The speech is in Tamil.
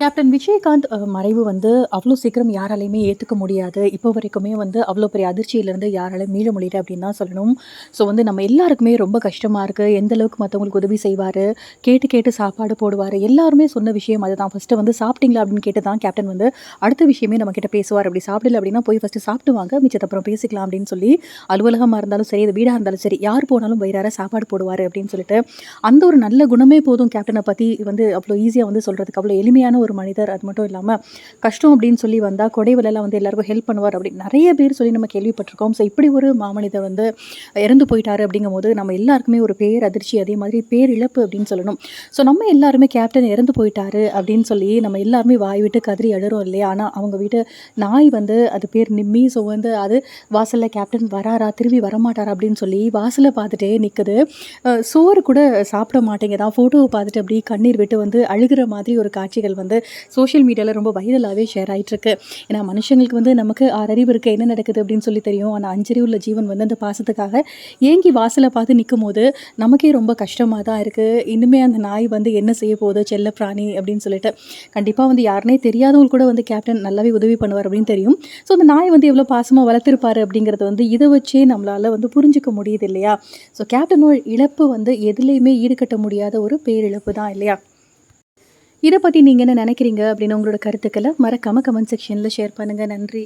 கேப்டன் விஜயகாந்த் மறைவு வந்து அவ்வளோ சீக்கிரம் யாராலையுமே ஏற்றுக்க முடியாது. இப்போ வரைக்குமே வந்து அவ்வளோ பெரிய அதிர்ச்சியிலேருந்து யாராலையும் மீள முடியல அப்படின்னு தான் சொல்லணும். ஸோ வந்து நம்ம எல்லாருக்குமே ரொம்ப கஷ்டமாக இருக்குது எந்த அளவுக்கு மற்றவங்களுக்கு உதவி செய்வார்? கேட்டு கேட்டு சாப்பாடு போடுவார். எல்லாருமே சொன்ன விஷயம் அதுதான். ஃபஸ்ட்டு வந்து சாப்பிட்டீங்களா அப்படின்னு கேட்டு தான் கேப்டன் வந்து அடுத்த விஷயமே நம்ம கிட்ட பேசுவார். அப்படி சாப்பிடல அப்படின்னா போய் ஃபஸ்ட்டு சாப்பிட்டு வாங்க மிச்சத்தை அப்புறம் பேசிக்கலாம் அப்படின்னு சொல்லி அலுவலகமாக இருந்தாலும் சரி அது வீடாக இருந்தாலும் சரி யார் போனாலும் வயிறார சாப்பாடு போடுவார் அப்படின்னு சொல்லிட்டு அந்த ஒரு நல்ல குணமே போதும் கேப்டனை பற்றி வந்து அவ்வளோ ஈஸியாக வந்து சொல்கிறதுக்கு அவ்வளோ எளிமையான ஒரு மனிதர் அது மட்டும் இல்லாமல் கஷ்டம் அப்படின்னு சொல்லி வந்தால் கொடைவிலலாம் வந்து எல்லாருக்கும் ஹெல்ப் பண்ணுவார் அப்படின்னு நிறைய பேர் சொல்லி நம்ம கேள்விப்பட்டிருக்கோம். ஸோ இப்படி ஒரு மாமனிதர் வந்து இறந்து போயிட்டாரு அப்படிங்கும்போது நம்ம எல்லாருக்குமே ஒரு பேர் அதிர்ச்சி அதே மாதிரி பேர் இழப்பு அப்படின்னு சொல்லணும். ஸோ நம்ம எல்லாருமே கேப்டன் இறந்து போயிட்டாரு அப்படின்னு சொல்லி நம்ம எல்லாருமே வாய் விட்டு கதறி அழுறோம் இல்லையா? ஆனால் அவங்க வீட்டு நாய் வந்து அது பேர் நிம்மி. ஸோ வந்து அது வாசலில் கேப்டன் வராரா திரும்பி வரமாட்டாரா அப்படின்னு சொல்லி வாசலை பார்த்துட்டே நிற்குது சோறு கூட சாப்பிட மாட்டேங்குதான். ஃபோட்டோவை பார்த்துட்டு அப்படியே கண்ணீர் விட்டு வந்து அழுகிற மாதிரி ஒரு காட்சிகள் வந்து சோஷியல் மீடியாவில் ரொம்ப வைரலாகவே ஷேர் ஆகிட்டுருக்கு ஏன்னா மனுஷங்களுக்கு வந்து நமக்கு ஆறறிவு இருக்குது என்ன நடக்குது அப்படின்னு சொல்லி தெரியும். ஆனால் அஞ்சறிவு உள்ள ஜீவன் வந்து அந்த பாசத்துக்காக ஏங்கி வாசலை பார்த்து நிற்கும் போது நமக்கே ரொம்ப கஷ்டமாக தான் இருக்குது இன்னுமே அந்த நாய் வந்து என்ன செய்ய போகுது? செல்ல பிராணி அப்படின்னு சொல்லிட்டு. கண்டிப்பாக வந்து யாருனே தெரியாதவங்க கூட வந்து கேப்டன் நல்லாவே உதவி பண்ணுவார் அப்படின்னு தெரியும். ஸோ அந்த நாய் வந்து எவ்வளோ பாசமாக வளர்த்துருப்பாரு அப்படிங்கிறது வந்து இதை வச்சே நம்மளால் வந்து புரிஞ்சுக்க முடியுது இல்லையா? ஸோ கேப்டனோட இழப்பு வந்து எதுலேயுமே ஈடுகட்ட முடியாத ஒரு பேரிழப்பு தான் இல்லையா? இதை பற்றி நீங்கள் என்ன நினைக்கிறீங்க அப்படின்னு உங்களோட கருத்துக்களை மறக்காமல் கமெண்ட் செக்ஷனில் ஷேர் பண்ணுங்கள் நன்றி.